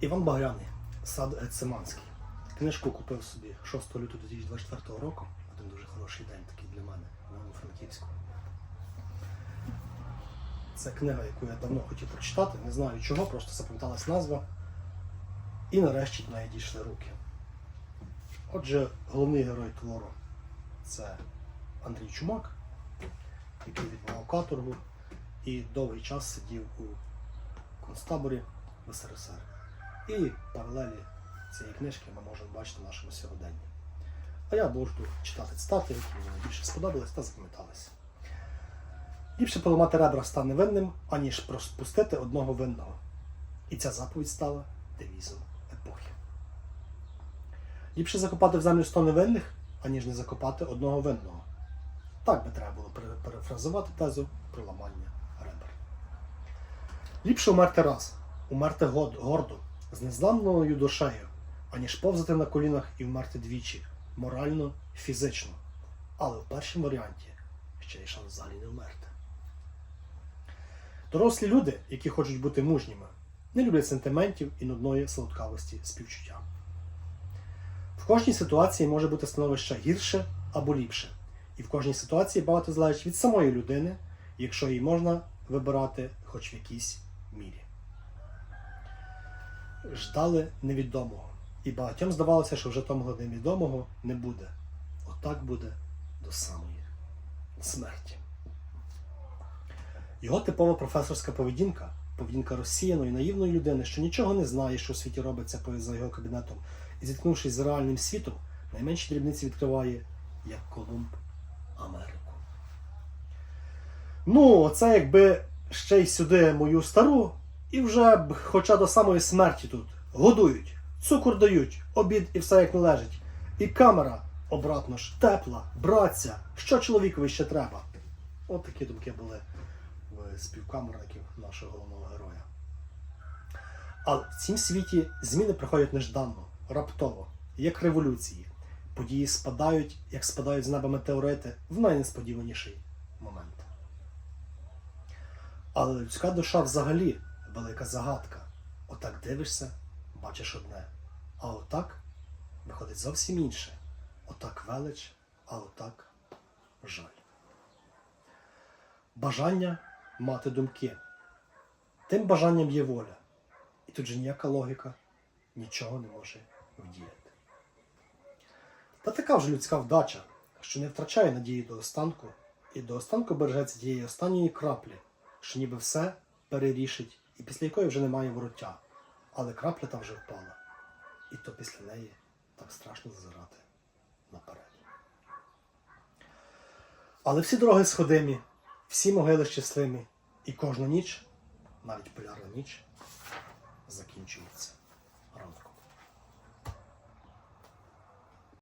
Іван Багряний, сад Гециманський. Книжку купив собі 6 лютого 2024 року. Один дуже хороший день такий для мене в Івано-Франківську. Це книга, яку я давно хотів прочитати, не знаю чого, просто запам'яталась назва. І нарешті до неї дійшли руки. Отже, головний герой твору це Андрій Чумак, який відбував каторгу і довгий час сидів у концтаборі в СРСР. І паралелі цієї книжки ми можемо бачити в нашому сьогоденні. А я буду читати цитати, які мені найбільше сподобались та запам'яталися. Ліпше поламати ребра ста невинним, аніж проспустити одного винного. І ця заповідь стала девізом епохи. Ліпше закопати в землю сто невинних, аніж не закопати одного винного. Так би треба було перефразувати тезу про ламання ребер. Ліпше умерти раз, умерти гордо, з незламною душею, аніж повзати на колінах і вмерти двічі, морально, фізично. Але в першому варіанті ще є шанс взагалі не вмерти. Дорослі люди, які хочуть бути мужніми, не люблять сентиментів і нудної солодкавості співчуття. В кожній ситуації може бути становище гірше або ліпше. І в кожній ситуації багато залежить від самої людини, якщо її можна вибирати хоч в якійсь мірі. Ждали невідомого. І багатьом здавалося, що вже того невідомого не буде. Отак буде до самої смерті. Його типова професорська поведінка, поведінка розсіяної, наївної людини, що нічого не знає, що у світі робиться поза його кабінетом, і зіткнувшись з реальним світом, найменші дрібниці відкриває як Колумб Америку. Ну, оце якби ще й сюди мою стару, і вже хоча до самої смерті тут годують, цукор дають, обід і все як належить. І камера обратно ж тепла, братця, що чоловікові ще треба. От такі думки були в співкамерників нашого головного героя. Але в цім світі зміни приходять нежданно, раптово, як революції. Події спадають, як спадають з неба метеорити в найнесподіваніший момент. Але людська душа взагалі велика загадка. Отак дивишся, бачиш одне. А отак виходить зовсім інше. Отак велич, а отак жаль. Бажання мати думки. Тим бажанням є воля. І тут же ніяка логіка нічого не може вдіяти. Та така вже людська вдача, що не втрачає надії до останку, і до останку бережеться тієї останньої краплі, що ніби все перерішить, і після якої вже немає вороття. Але крапля та вже впала. І то після неї так страшно зазирати наперед. Але всі дороги сходимі, всі могили щасливі, і кожна ніч, навіть полярна ніч, закінчується.